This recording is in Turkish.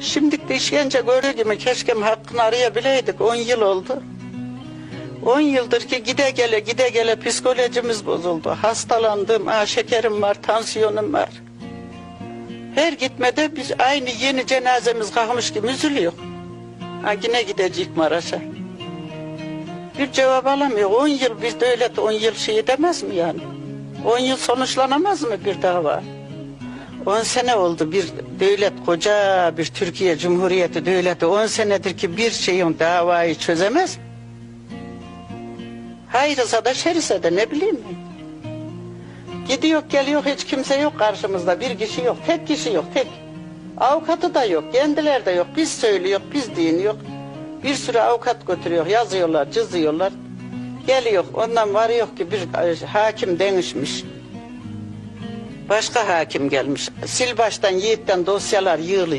Şimdi de işkence gördüğü gibi keşke hakkını arayabileydik. 10 yıl oldu. 10 yıldır ki gide gele gide gele psikolojimiz bozuldu. Hastalandım, ha, şekerim var, tansiyonum var. Her gitmede biz aynı yeni cenazemiz kalkmış gibi üzülüyor. Ha, yine gidecek Maraş'a. Bir cevap alamıyor. 10 yıl bir devlet 10 yıl şey edemez mi yani? 10 yıl sonuçlanamaz mı bir dava? 10 sene oldu bir devlet koca bir Türkiye Cumhuriyeti devleti 10 senedir ki bir şeyin davayı çözemez. Hayrısa da şerise de ne bileyim ben. Gidiyor geliyor hiç kimse yok karşımızda bir kişi yok tek kişi yok tek. Avukatı da yok kendileri de yok biz söylüyor biz diyiniyor. Bir sürü avukat götürüyor yazıyorlar cızıyorlar. Geliyor ondan var yok ki bir hakim denişmiş. Başka hakim gelmiş. Sil baştan yiğitten dosyalar yığılıyor.